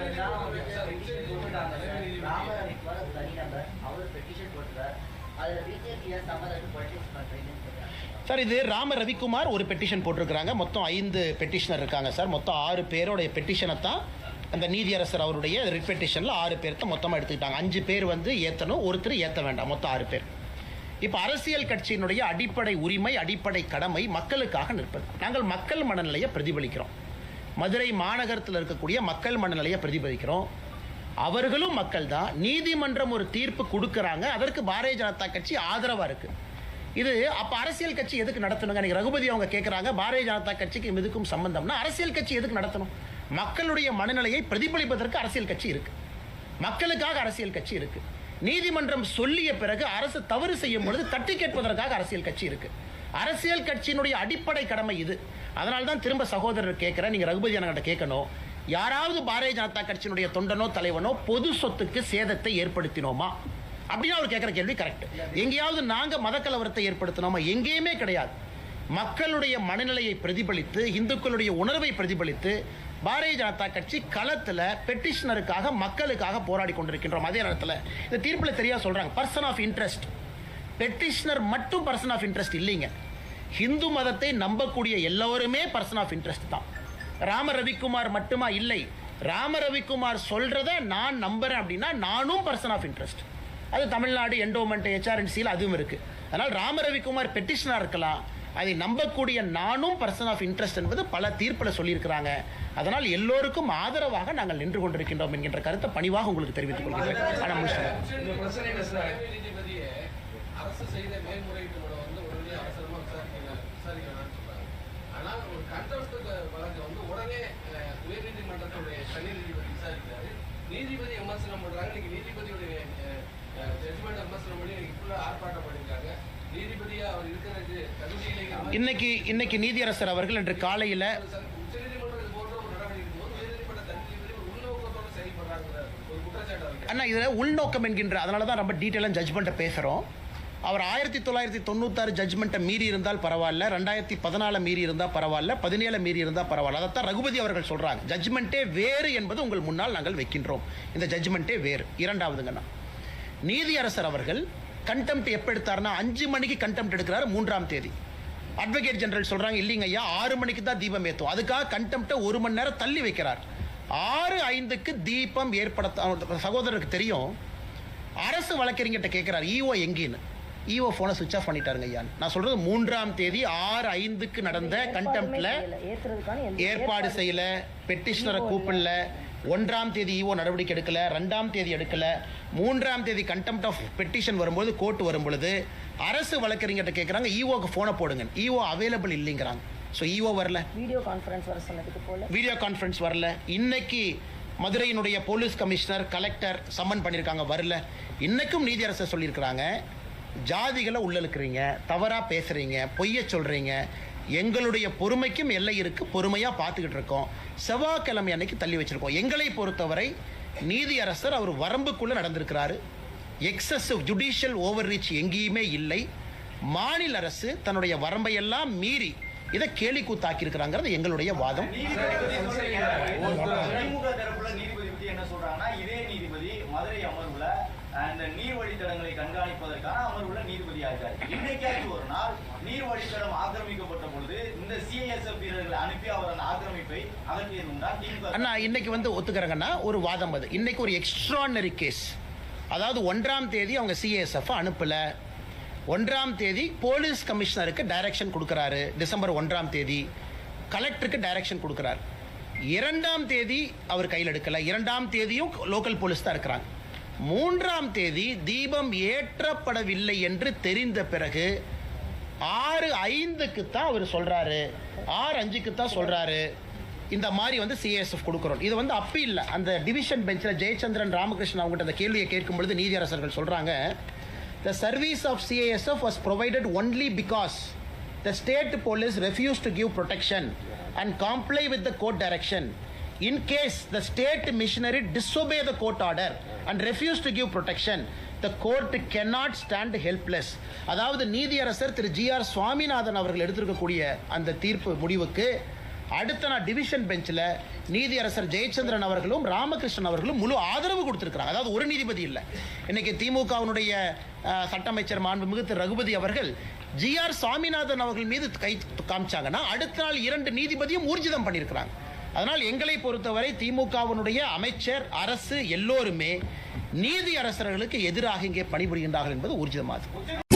Sir petition அதில் பிஜேபியை politics பண்ணுறீங்கன்னு சார் இது ராம ரவிக்குமார் ஒரு பெட்டிஷன் போட்டிருக்கிறாங்க. மொத்தம் ஐந்து பெட்டிஷனர் இருக்காங்க சார். மொத்தம் ஆறு பேரோடைய பெட்டிஷனை தான் அந்த நீதியரசர் அவருடைய ரிட் பெட்டிஷனில் ஆறு பேர்த்த மொத்தமாக எடுத்துக்கிட்டாங்க. அஞ்சு பேர் வந்து ஏற்றணும் ஒருத்தர் ஏற்ற வேண்டாம். மொத்தம் ஆறு பேர். இப்போ அரசியல் கட்சியினுடைய அடிப்படை உரிமை அடிப்படை கடமை மக்களுக்காக நிற்பது. நாங்கள் மக்கள் மனநிலையை பிரதிபலிக்கிறோம். மதுரை மாநகரத்தில் இருக்கக்கூடிய மக்கள் மனநிலையை பிரதிபலிக்கிறோம். அவர்களும் மக்கள் தான் நீதிமன்றம் ஒரு தீர்ப்பு கொடுக்கறாங்க. அதற்கு பாரதிய ஜனதா கட்சி ஆதரவா இருக்கு. இது அப்ப அரசியல் கட்சி எதுக்கு நடத்தணுங்க? நீங்கள் ரகுபதி அவங்க கேட்கறாங்க பாரதிய ஜனதா கட்சிக்கு இதுக்கும் சம்பந்தம்னா அரசியல் கட்சி எதுக்கு நடத்தணும்? மக்களுடைய மனநிலையை பிரதிபலிப்பதற்கு அரசியல் கட்சி இருக்கு. மக்களுக்காக அரசியல் கட்சி இருக்குது நீதிமன்றம் சொல்லிய பிறகு அரசு தவறு செய்யும் பொழுது தட்டி கேட்பதற்காக அரசியல் கட்சி இருக்கு. அரசியல் கட்சியினுடைய அடிப்படை கடமை இது. அதனால தான் திரும்ப சகோதரர் கேட்கிறேன் நீங்க ரகுபதி அண்ணகிட்ட கேட்கணும். யாராவது பாரதிய ஜனதா கட்சியினுடைய தொண்டனோ தலைவனோ பொது சொத்துக்கு சேதத்தை ஏற்படுத்தினோமா? அப்படின்னு அவர் கேட்கிற கேள்வி கரெக்ட் எங்கேயாவது நாங்க மத கலவரத்தை ஏற்படுத்தினோமா? எங்கேயுமே கிடையாது. மக்களுடைய மனநிலையை பிரதிபலித்து இந்துக்களுடைய உணர்வை பிரதிபலித்து பாரதிய ஜனதா கட்சி களத்தில் பெட்டிஷனருக்காக மக்களுக்காக போராடி கொண்டிருக்கின்றோம் அதே நேரத்தில். இந்த தீர்ப்பில் தெரியாக சொல்கிறாங்க பர்சன் ஆஃப் இன்ட்ரெஸ்ட் பெட்டிஷனர் மட்டும் பர்சன் ஆஃப் இன்ட்ரெஸ்ட் இல்லைங்க. ஹிந்து மதத்தை நம்பக்கூடிய எல்லோருமே பர்சன் ஆஃப் இன்ட்ரெஸ்ட் தான். ராம ரவிக்குமார் மட்டுமா? இல்லை. ராம ரவிக்குமார் சொல்கிறத நான் நம்புறேன் அப்படின்னா நானும் பர்சன் ஆஃப் இன்ட்ரெஸ்ட் அது தமிழ்நாடு என்டோமெண்ட் ஹெச்ஆர்என்சியில் அதுவும் இருக்குது அதனால் ராம ரவிக்குமார் பெட்டிஷனாக இருக்கலாம். அதை நம்பக்கூடிய நானும் பர்சன் ஆஃப் இன்ட்ரெஸ்ட் என்பது பல தீர்ப்பில் சொல்லியிருக்கிறாங்க. அதனால் எல்லோருக்கும் ஆதரவாக நாங்கள் நின்று கொண்டிருக்கின்றோம் என்கின்ற கருத்தை பணிவாக உங்களுக்கு தெரிவித்துக் கொள்கிறேன். ஆனால் ஒரு வந்து உடனே தனி நீதிபதி விசாரிக்கிறாரு. நீதிபதி விமர்சனம் பண்றாங்க. இன்னைக்கு நீதிபதியுடைய ஜட்ஜ்மெண்ட் விமர்சனம் பண்ணி இன்னைக்கு ஆர்ப்பாட்டம் பண்ணியிருக்காங்க. இன்னைக்கு இன்னைக்கு நீதியரசர் அவர்கள் இன்று காலையில் அண்ணா இதில் உள்நோக்கம் என்கின்ற அதனால தான் ரொம்ப டீட்டெயிலாக ஜட்ஜ்மெண்ட்டை பேசுகிறோம் அவர் ஆயிரத்தி தொள்ளாயிரத்தி தொண்ணூத்தாறு ஜட்ஜ்மெண்ட்டை மீறி இருந்தால் பரவாயில்ல ரெண்டாயிரத்தி பதினால மீறி இருந்தால் பரவாயில்ல பதினேழு மீறி இருந்தால் பரவாயில்ல. அதைத்தான் ரகுபதி அவர்கள் சொல்கிறாங்க ஜட்ஜ்மெண்ட்டே வேறு என்பது உங்கள் முன்னால் நாங்கள் வைக்கின்றோம். இந்த ஜட்ஜ்மெண்ட்டே வேறு. இரண்டாவதுங்கண்ணா நீதியரசர் அவர்கள் கண்டெம்ட் எப்போ எடுத்தாருன்னா அஞ்சு மணிக்கு கண்டெம்ட் எடுக்கிறாரு மூன்றாம் தேதி. அட்வொகேட் ஜெனரல் சொல்றாங்க இல்லைங்க ஐயா ஆறு மணிக்கு தான் தீபம் ஏத்தும் அதுக்காக கண்டெம்ட்டை ஒரு மணி நேரம் தள்ளி வைக்கிறார். ஆறு ஐந்துக்கு தீபம் ஏற்படுத்த சகோதரருக்கு தெரியும். அரசு வழக்கறிஞர்கிட்ட கேட்கிறார் ஈஓ எங்கேன்னு? ஈஓ ஃபோனை சுவிச் ஆஃப் பண்ணிட்டாருங்க ஐயான்னு நான் சொல்றது மூன்றாம் தேதி ஆறு ஐந்துக்கு நடந்த எந்த ஏற்பாடு செய்யல பெட்டிஷனரை கூப்பிடல. ஒன்றாம் தேதி ஈஓ நடவடிக்கை எடுக்கல ரெண்டாம் தேதி எடுக்கல மூன்றாம் தேதி கண்டெம்ட் ஆஃப் பெட்டிஷன் வரும்போது கோர்ட் வரும் பொழுது அரசு வழக்கறிஞர்கிட்ட கேட்குறாங்க ஈஓக்கு ஃபோனை போடுங்க. ஈஓ அவைலபிள் இல்லைங்கிறாங்க. ஸோ ஈஓ வரல. வீடியோ கான்ஃபரன்ஸ் வர சொன்னதுக்கு போல. வீடியோ கான்ஃபரன்ஸ் வரல. இன்னைக்கு மதுரையினுடைய போலீஸ் கமிஷனர் கலெக்டர் சம்மன் பண்ணியிருக்காங்க வரல. இன்னைக்கும் நீதியரசர் சொல்லியிருக்கிறாங்க ஜாதிகளை உள்ளழுக்கிறீங்க தவறாக பேசுகிறீங்க பொய்ய சொல்கிறீங்க எங்களுடைய பொறுமைக்கும் எல்லை இருக்கு பொறுமையாக பார்த்துக்கிட்டு இருக்கோம். செவ்வாய்க்கிழமை அன்னைக்கு தள்ளி வச்சிருக்கோம். எங்களை பொறுத்தவரை நீதியரசர் அவர் வரம்புக்குள்ளே நடந்திருக்கிறாரு. எக்ஸசிவ் ஜுடிஷியல் ஓவர் ரீச் எங்கேயுமே இல்லை. மாநில அரசு தன்னுடைய வரம்பையெல்லாம் மீறி இதை கேலி கூத்தாக்கி இருக்கிறாங்கிறது எங்களுடைய வாதம். என்ன சொல்றாங்கன்னா இதே நீதிபதி மதுரை அமர்வுல அந்த நீர் வழித்தடங்களை கண்காணிப்பதற்கான அமர்வுல நீதிபதியா இருக்காரு இன்னைக்காச்சும் ஒரு நாள் நீர் வழித்தடம் ஆக்கிரமிக்கப்பட்ட பொழுது இந்த சிஐஎஸ்எஃப் வீரர்களை அனுப்பி அவர் அந்த ஆக்கிரமிப்பை அகற்றியது அண்ணா இன்னைக்கு வந்து ஒத்துக்கிறாங்கன்னா ஒரு வாதம் அது. இன்னைக்கு ஒரு எக்ஸ்ட்ரானரி கேஸ் அதாவது ஒன்றாம் தேதி அவங்க சிஏஎஸ்எஃப் அனுப்பல. ஒன்றாம் தேதி போலீஸ் கமிஷனருக்கு டைரக்ஷன் கொடுக்குறாரு. டிசம்பர் ஒன்றாம் தேதி கலெக்டருக்கு டைரக்ஷன் கொடுக்குறாரு. இரண்டாம் தேதி அவர் கையில் எடுக்கலை. இரண்டாம் தேதியும் லோக்கல் போலீஸ் தான் இருக்கிறாங்க. மூன்றாம் தேதி தீபம் ஏற்றப்படவில்லை என்று தெரிந்த பிறகு ஆறு ஐந்துக்கு தான் அவர் சொல்கிறாரு ஆறு அஞ்சுக்கு தான் சொல்கிறாரு இந்த மாதிரி வந்து சிஎஸ்எஃப் கொடுக்குறோம். இது வந்து அப்பி இல்லை. அந்த டிவிஷன் பெஞ்சில் ஜெயச்சந்திரன் ராமகிருஷ்ணன் அவங்ககிட்ட அந்த கேள்வியை கேட்கும் பொழுது நீதியரசர்கள் சொல்கிறாங்க the service of CASF was provided only because the state police refuse to give protection and comply with the court direction in case the state missionary disobey the court order and refuse to give protection the court cannot stand helpless. அதாவது நீதியரசர் திரு G R Swaminathan அவர்கள் எடுத்திருக்கக்கூடிய அந்த தீர்ப்பு முடிவுக்கு அடுத்த நாள் division பெஞ்சில் நீதியரசர் ஜெயச்சந்திரன் அவர்களும் ராமகிருஷ்ணன் அவர்களும் முழு ஆதரவு கொடுத்துருக்கிறாங்க. அதாவது ஒரு நீதிபதி இல்லை. இன்னைக்கு திமுகவினுடைய சட்டமைச்சர் சட்ட அமைச்சர் மாண்புமிகு திரு ரகுபதி அவர்கள் ஜி ஆர் சுவாமிநாதன் அவர்கள் மீது கை காமிச்சாங்கன்னா அடுத்த நாள் இரண்டு நீதிபதியும் ஊர்ஜிதம் பண்ணியிருக்கிறாங்க. அதனால் எங்களை பொறுத்தவரை திமுகவினுடைய அமைச்சர் அரசு எல்லோருமே நீதி அரசர்களுக்கு எதிராக இங்கே பணிபுரிகின்றார்கள் என்பது ஊர்ஜிதமாகும்